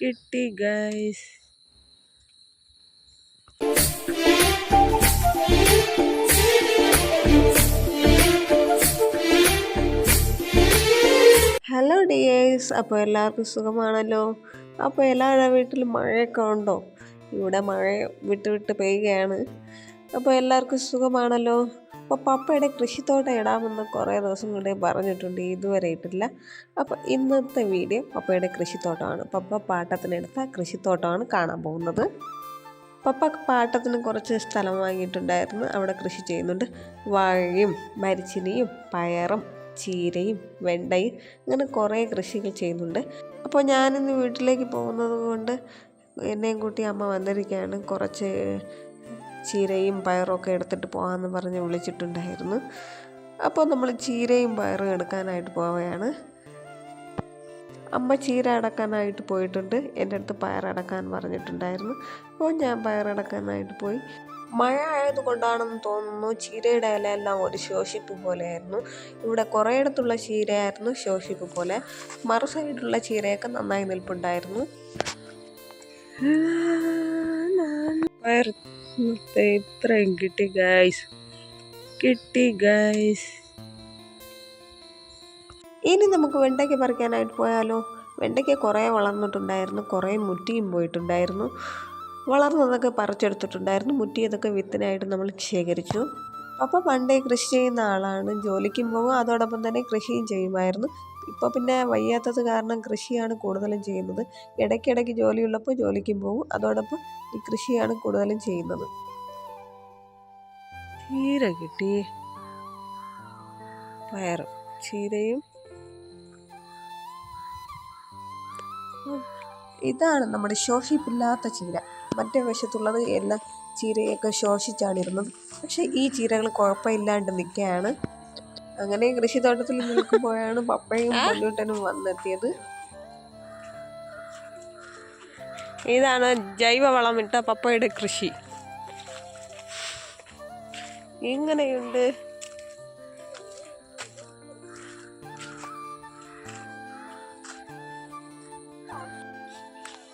കിട്ടി guys hello dears അപ്പോൾ എല്ലാവർക്കും സുഖമാണല്ലോ? അപ്പോൾ എല്ലാവരുടെ വീട്ടിൽ മഴയൊക്കെ ഉണ്ടോ? ഇവിടെ മഴ വിട്ട് വിട്ട് പെയ്യുകയാണ്. അപ്പോൾ എല്ലാവർക്കും സുഖമാണല്ലോ? അപ്പോൾ പപ്പയുടെ കൃഷിത്തോട്ടം ഇടാമെന്ന് കുറേ ദിവസം കൊണ്ട് പറഞ്ഞിട്ടുണ്ട് ഇതുവരെ ഇട്ടില്ല അപ്പോൾ ഇന്നത്തെ വീഡിയോ പപ്പയുടെ കൃഷിത്തോട്ടമാണ്. പപ്പ പാട്ടത്തിനെടുത്ത കൃഷിത്തോട്ടമാണ് കാണാൻ പോകുന്നത്. പപ്പ പാട്ടത്തിന് കുറച്ച് സ്ഥലം വാങ്ങിയിട്ടുണ്ടായിരുന്നു. അവിടെ കൃഷി ചെയ്യുന്നുണ്ട്. വാഴയും മരിച്ചിനിയും പയറും ചീരയും വെണ്ടയും അങ്ങനെ കുറേ കൃഷികൾ ചെയ്യുന്നുണ്ട്. അപ്പോൾ ഞാനിന്ന് വീട്ടിലേക്ക് പോകുന്നത് കൊണ്ട് എന്നെയും കൂട്ടി അമ്മ വന്നിരിക്കുകയാണ്. കുറച്ച് ചീരയും പയറും ഒക്കെ എടുത്തിട്ട് പോകാമെന്ന് പറഞ്ഞ് വിളിച്ചിട്ടുണ്ടായിരുന്നു. അപ്പോൾ നമ്മൾ ചീരയും പയറും എടുക്കാനായിട്ട് പോവുകയാണ്. അമ്മ ചീര അടക്കാനായിട്ട് പോയിട്ടുണ്ട്. എന്റെ അടുത്ത് പയറടക്കാൻ പറഞ്ഞിട്ടുണ്ടായിരുന്നു. അപ്പോൾ ഞാൻ പയറടക്കാനായിട്ട് പോയി. മഴ ആയതുകൊണ്ടാണെന്ന് തോന്നുന്നു ചീരയുടെ ഇലയെല്ലാം ഒരു ശോഷിപ്പ് പോലെയായിരുന്നു. ഇവിടെ കുറേ കുറേയിടത്തുള്ള ചീരയായിരുന്നു ശോഷിപ്പ് പോലെ. മറു സൈഡിലുള്ള ചീരയൊക്കെ നന്നായി നിൽപ്പുണ്ടായിരുന്നു. പയർ ഇത്രയും കിട്ടി ഗൈസ് കിട്ടി ഗൈസ് ഇനി നമുക്ക് വെണ്ടയ്ക്ക പറിക്കാനായിട്ട് പോയാലോ? വെണ്ടയ്ക്ക കുറേ വളർന്നിട്ടുണ്ടായിരുന്നു കുറേ മുറ്റിയും പോയിട്ടുണ്ടായിരുന്നു. വളർന്നതൊക്കെ പറിച്ചെടുത്തിട്ടുണ്ടായിരുന്നു മുറ്റിയതൊക്കെ വിത്തിനായിട്ട് നമ്മൾ ശേഖരിച്ചു. അപ്പോൾ പണ്ടേ കൃഷി ചെയ്യുന്ന ആളാണ് ജോലിക്കും പോകും അതോടൊപ്പം തന്നെ കൃഷിയും ചെയ്യുമായിരുന്നു. ഇപ്പോൾ പിന്നെ വയ്യാത്തത് കാരണം കൃഷിയാണ് കൂടുതലും ചെയ്യുന്നത്. ഇടയ്ക്കിടയ്ക്ക് ജോലിയുള്ളപ്പോൾ ജോലിക്കും പോകും. അതോടൊപ്പം ഈ കൃഷിയാണ് കൂടുതലും ചെയ്യുന്നത്. ചീര കിട്ടി. പയറും ചീരയും. ഇതാണ് നമ്മുടെ ശോഷിപ്പില്ലാത്ത ചീര. മറ്റേ വശത്തുള്ളത് എല്ലാം ചീരയൊക്കെ ശോഷിച്ചാണ് ഇരുന്നത് പക്ഷേ ഈ ചീരകൾ കുഴപ്പമില്ലാണ്ട് നിൽക്കുകയാണ്. അങ്ങനെ കൃഷിത്തോട്ടത്തിൽ നിൽക്കുമ്പോഴാണ് പപ്പയും പൊന്നൂട്ടനും വന്നെത്തിയത്. ഇതാണ് ജൈവവളം ഇട്ട പപ്പയുടെ കൃഷി. ഇങ്ങനെയുണ്ട്.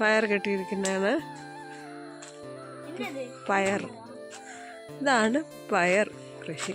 പയർ കെട്ടിയിരിക്കുന്നതാണ്. പയർ. ഇതാണ് പയർ കൃഷി.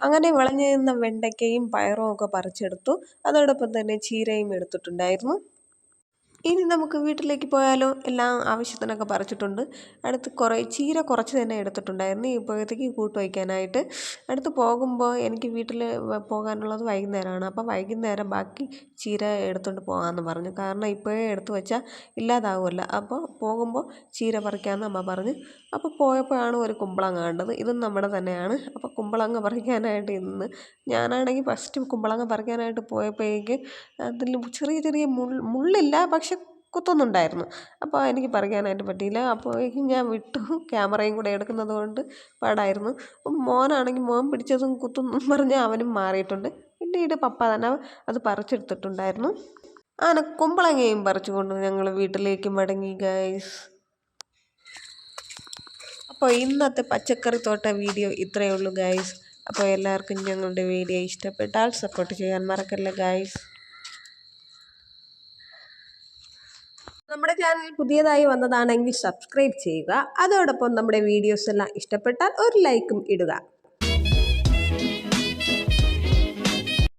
അങ്ങനെ വിളഞ്ഞു നിന്ന വെണ്ടയ്ക്കയും പയറും ഒക്കെ പറിച്ചെടുത്തു. അതോടൊപ്പം തന്നെ ചീരയും എടുത്തിട്ടുണ്ടായിരുന്നു. ഇനി നമുക്ക് വീട്ടിലേക്ക് പോയാലോ? എല്ലാം ആവശ്യത്തിനൊക്കെ പറിച്ചിട്ടുണ്ട്. അടുത്ത് കുറേ ചീര കുറച്ച് തന്നെ എടുത്തിട്ടുണ്ടായിരുന്നു. ഇപ്പോഴത്തേക്ക് കൂട്ട് വയ്ക്കാനായിട്ട്. അടുത്ത് പോകുമ്പോൾ എനിക്ക് വീട്ടിൽ പോകാനുള്ളത് വൈകുന്നേരമാണ്. അപ്പോൾ വൈകുന്നേരം ബാക്കി ചീര എടുത്തുകൊണ്ട് പോകാമെന്ന് പറഞ്ഞു. കാരണം ഇപ്പോഴേ എടുത്തു വെച്ചാൽ ഇല്ലാതാവുമല്ലോ. അപ്പോൾ പോകുമ്പോൾ ചീര പറിക്കാമെന്ന് അമ്മ പറഞ്ഞു. അപ്പോൾ പോയപ്പോഴാണ് ഒരു കുമ്പളം കണ്ടത്. ഇതും നമ്മുടെ തന്നെയാണ്. അപ്പോൾ കുമ്പളങ്ങ പറിക്കാനായിട്ട് ഇന്ന്. ഞാനാണെങ്കിൽ ഫസ്റ്റ് കുമ്പളങ്ങ പറിക്കാനായിട്ട് പോയപ്പോഴേക്ക് അതിൽ ചെറിയ ചെറിയ മുൾ മുള്ളില്ല പക്ഷെ കുത്തുന്നുണ്ടായിരുന്നു. അപ്പോൾ എനിക്ക് പറിക്കാനായിട്ട് പറ്റിയില്ല. അപ്പോഴേക്കും ഞാൻ വിട്ടു. ക്യാമറയും കൂടെ എടുക്കുന്നത് കൊണ്ട് പാടായിരുന്നു. മോനാണെങ്കിൽ മോൻ പിടിച്ചതും കുത്തൊന്നും പറഞ്ഞ് അവനും മാറിയിട്ടുണ്ട്. പിന്നീട് പപ്പ തന്നെ അത് പറിച്ചെടുത്തിട്ടുണ്ടായിരുന്നു. അങ്ങനെ കുമ്പളങ്ങയും പറിച്ചുകൊണ്ട് ഞങ്ങൾ വീട്ടിലേക്ക് മടങ്ങി ഗൈസ് അപ്പോൾ ഇന്നത്തെ പച്ചക്കറി തോട്ട വീഡിയോ ഇത്രയേ ഉള്ളൂ ഗായ്സ് അപ്പോൾ എല്ലാവർക്കും ഞങ്ങളുടെ വീഡിയോ ഇഷ്ടപ്പെട്ടാൽ സപ്പോർട്ട് ചെയ്യാൻ മറക്കല്ല ഗായ്സ് നമ്മുടെ ചാനൽ പുതിയതായി വന്നതാണെങ്കിൽ സബ്സ്ക്രൈബ് ചെയ്യുക. അതോടൊപ്പം നമ്മുടെ വീഡിയോസ് എല്ലാം ഇഷ്ടപ്പെട്ടാൽ ഒരു ലൈക്കും ഇടുക.